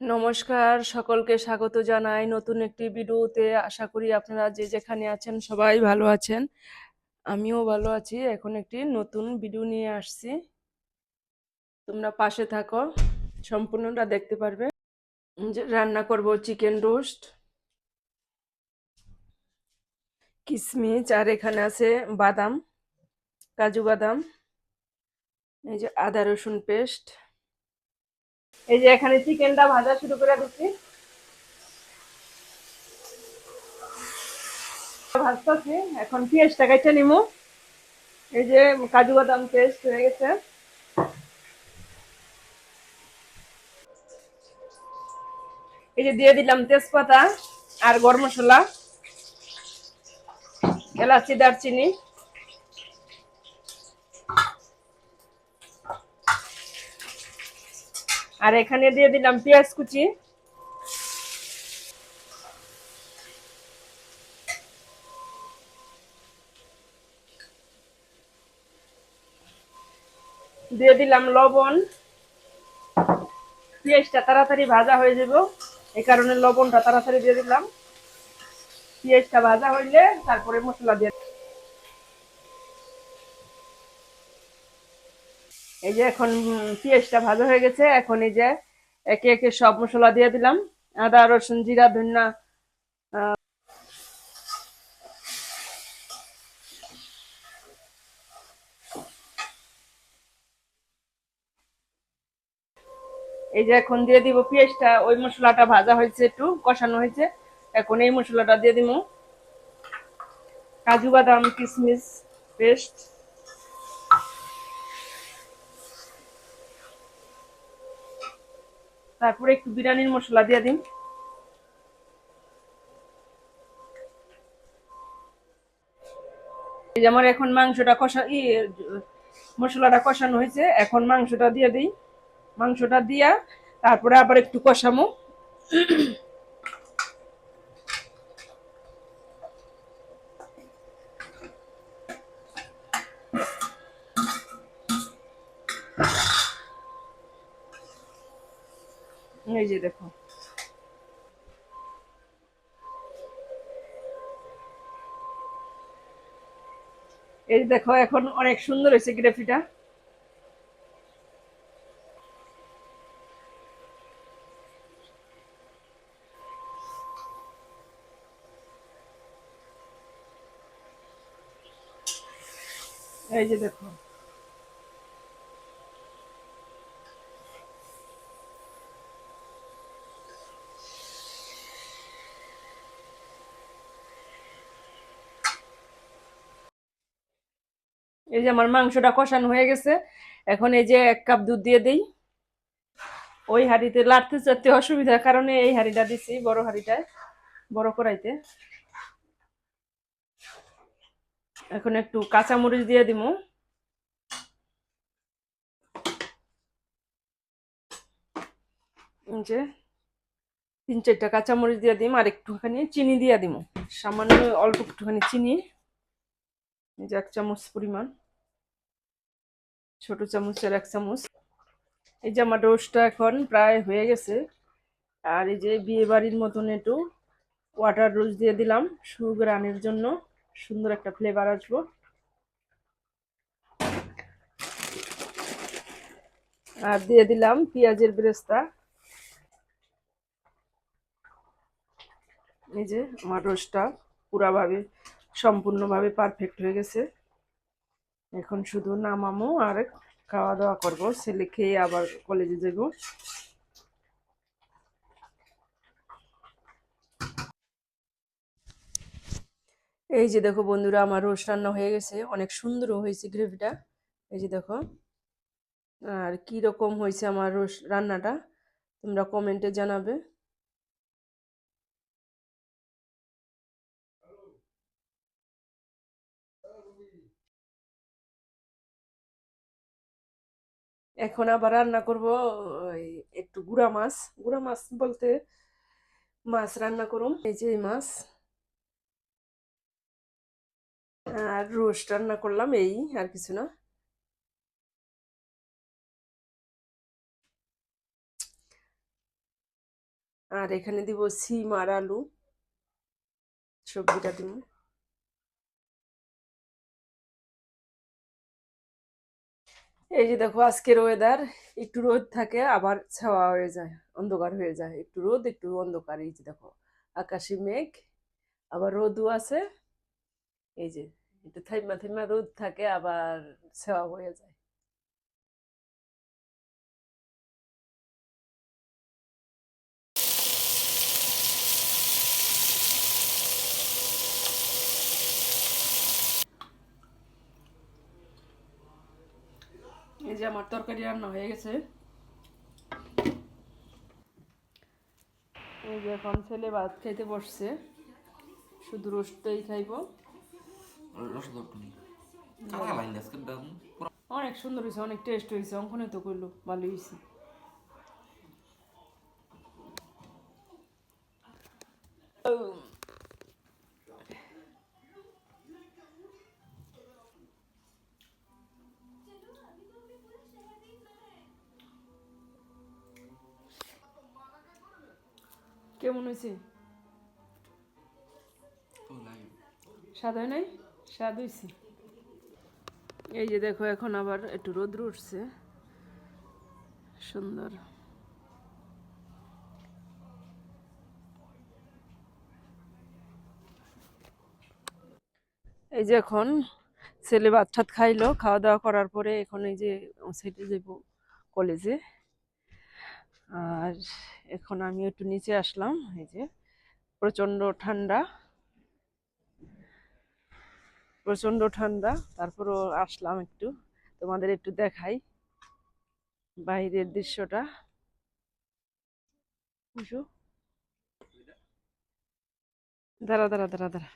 নমস্কার, সকলকে স্বাগত জানাই নতুন একটি ভিডিওতে। আশা করি আপনারা যে যেখানে আছেন সবাই ভালো আছেন। আমিও ভালো আছি। এখন একটি নতুন ভিডিও নিয়ে আসছি। তোমরা পাশে থাকো, সম্পূর্ণটা দেখতে পারবে। রান্না করব চিকেন রোস্ট কিশমিশ আর এখানে আছে বাদাম, কাজু বাদাম, এই যে আদা রসুন পেস্ট। এই যে এখানে চিকেনটা ভাজা শুরু করে দিচ্ছি। ভাজতেছি, এখন পেঁয়াজটা কেটে নিমু এই যে কাজু বাদাম পেস্ট হয়ে গেছে। এই যে দিয়ে দিলাম তেজপাতা আর গরম মশলা, এলাচি, দারচিনি। আর এখানে দিয়ে দিলাম পেঁয়াজ কুচি। দিয়ে দিলাম লবণ। পেঁয়াজটা তাড়াতাড়ি ভাজা হয়ে যাব। এই কারণে লবণটা তাড়াতাড়ি দিয়ে দিলাম। পেঁয়াজটা ভাজা হইলে তারপরে মশলা দিয়ে এই যে এখন পেঁয়াজটা ভাজা হয়ে গেছে, এখন এই যে একে একে সব মশলা দিয়ে দিলাম। আদা, রসুন, জিরা, ধন্যা এই যে এখন দিয়ে দিব পেঁয়াজটা ওই মশলাটা ভাজা হয়েছে, একটু কষানো হয়েছে। এখন এই মশলাটা দিয়ে দিব কাজু, বাদাম কিশমিশ পেস্ট। তারপরে একটু বিরিয়ানির মশলা দিয়ে দিন। আমার এখন মাংসটা কষা ই, মশলাটা কষানো হয়েছে, এখন মাংসটা দিয়ে দিই। মাংসটা দিয়া তারপরে আবার একটু কষামো। যে দেখো। এই দেখো এখন অনেক সুন্দর হয়েছে গ্রেভিটা এই যে দেখো। এই যে আমার মাংসটা কষানো হয়ে গেছে, এখন এই যে এক কাপ দুধ দিয়ে দিই। ওই হাঁড়িতে লাড়তে চাড়তে অসুবিধার কারণে এই হাঁড়িটা দিছি, বড় হাঁড়িটায়, বড় কড়াইতে। এখন একটু কাঁচামরিচ দিয়ে দিব। যে তিন চারটা কাঁচামরিচ দিয়ে দিম, আর একটুখানি চিনি দিয়ে দিব। সামান্য অল্প একটুখানি চিনি। যে এক চামচ পরিমাণ। ছোট চামচের এক চামচ। এই যে আমার রোস্টটা এখন প্রায় হয়ে গেছে। আর এই যে বিয়ে বাড়ির মতন একটু ওয়াটার রোজ দিয়ে দিলাম। সুগ্রানের জন্য সুন্দর একটা ফ্লেভার আসব। আর দিয়ে দিলাম পেঁয়াজের ব্রেস্তা। এই যে আমার রোস্টটা পুরাভাবে সম্পূর্ণভাবে পারফেক্ট হয়ে গেছে। এখন শুধু নামামো আর খাওয়া দাওয়া করব। ছেলে খেয়ে আবার কলেজে যাব। এই যে দেখো বন্ধুরা, আমার রোস্ট রান্না হয়ে গেছে। অনেক সুন্দরও হয়েছে গ্রেভিটা এই যে দেখো, আর কি রকম হয়েছে আমার রোস্ট রান্নাটা, তোমরা কমেন্টে জানাবে। এখন আবার রান্না করব একটু গুড়া মাছ। গুড়া মাছ বলতে মাছ রান্না করুম, এই যে মাছ। আর রোস্ট রান্না করলাম, এই আর কিছু না। আর এখানে দিব সিম আর আলু। সবজিটা দিব এই যে দেখো, আজকের ওয়েদার একটু রোদ থাকে, আবার ছাওয়া হয়ে যায়, অন্ধকার হয়ে যায়। একটু রোদ, একটু অন্ধকার, এই যে দেখো, আকাশে মেঘ, আবার রোদও আছে। এই যে, একটু থাইমা থাইমা রোদ থাকে, আবার ছাওয়া হয়ে যায়। যে আমার তরকারি রান্না হয়ে গেছে। এই যে এখন ছেলে ভাত খাইতে বসছে। শুধু রসটাই খাইবো। অনেক সুন্দর হয়েছে অনেক টেস্ট হয়েছে অঙ্কনে তো করল ভালো হয়েছে। কেমন হয়েছে? হয় নাই? স্বাদ হয়েছে এই যে দেখো এখন আবার একটু রোদ্র উঠছে। সুন্দর। এই যে এখন ছেলে ভাত টাত খাইলো খাওয়া দাওয়া করার পরে এখন এই যে সাইডে যাব কলেজে আর এখন আমি একটু নিচে আসলাম, এই যে প্রচণ্ড ঠান্ডা। প্রচণ্ড ঠান্ডা, তারপরও আসলাম একটু, তোমাদের একটু দেখাই বাইরের দৃশ্যটা। বুঝো দাঁড়া দাঁড়া দাঁড়া দাঁড়া।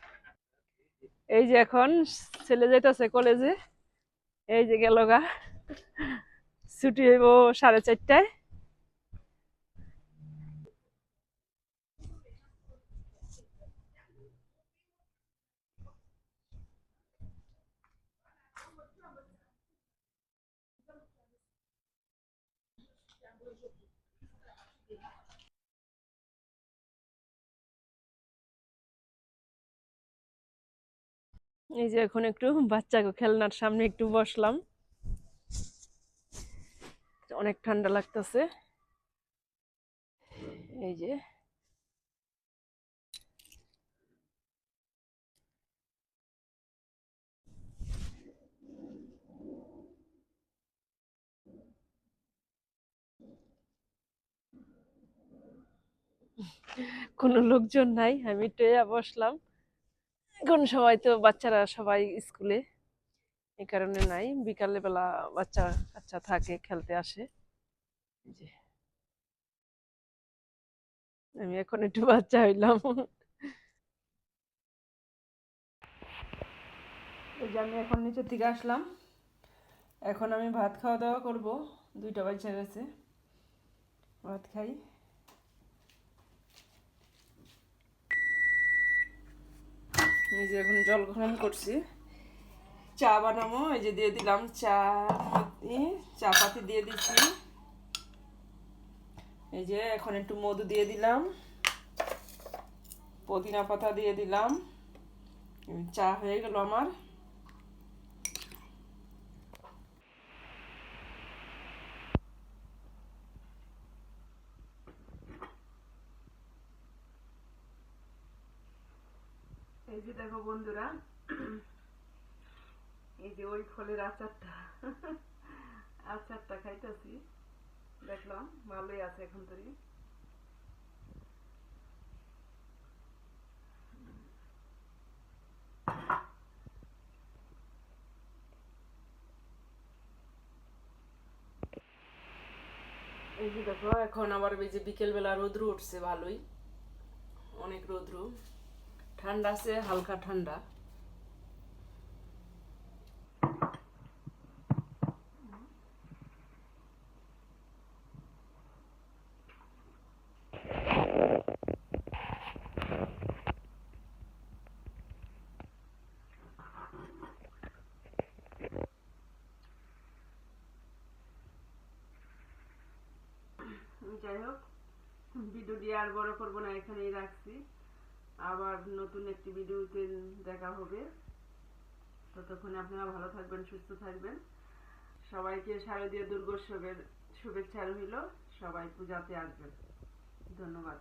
এই যে এখন ছেলে যাইতেছে কলেজে, এই যে গেল গা। ছুটি হইব সাড়ে চারটায়। এই যে এখন একটু বাচ্চা খেলনার সামনে একটু বসলাম। অনেক ঠান্ডা লাগতেছে। এই যে কোনো লোকজন নাই, আমি একটু বসলাম। এখন সবাই তো বাচ্চারা সবাই স্কুলে এই কারণে নাই। বিকালে বেলা বাচ্চা কাচ্চা থাকে, খেলতে আসে। যে। আমি এখন একটু বাচ্চা হইলাম। এই যে আমি এখন নিচের দিকে আসলাম। এখন আমি ভাত খাওয়া দাওয়া করব। দুইটা বাচ্চা গেছে ভাত খাই। যে এখন জল গরম করছি। চা বানাবো, এই যে দিয়ে দিলাম চা পাতি চা পাতি দিয়ে দিচ্ছি এই যে এখন একটু মধু দিয়ে দিলাম। পুদিনা পাতা দিয়ে দিলাম। চা হয়ে গেল আমার। এই যে দেখো বন্ধুরা, এই যে ওই ফলের আচারটা আচারটা খাইতেছি। দেখলাম, ভালোই আছে এখন তরি। এই যে দেখো, এখন আবার এই যে বিকেলবেলা রোদ্র উঠছে ভালোই। অনেক রোদ্র। ঠান্ডা আছে হালকা ঠান্ডা। যাই হোক ভিডিওটি আর বড় করব না এখানেই রাখছি। আবার নতুন একটি ভিডিওতে দেখা হবে। ততক্ষণে আপনারা ভালো থাকবেন, সুস্থ থাকবেন। সবাইকে শারদীয় দুর্গোৎসবের শুভেচ্ছা রইল। সবাই পূজাতে আসবেন। ধন্যবাদ।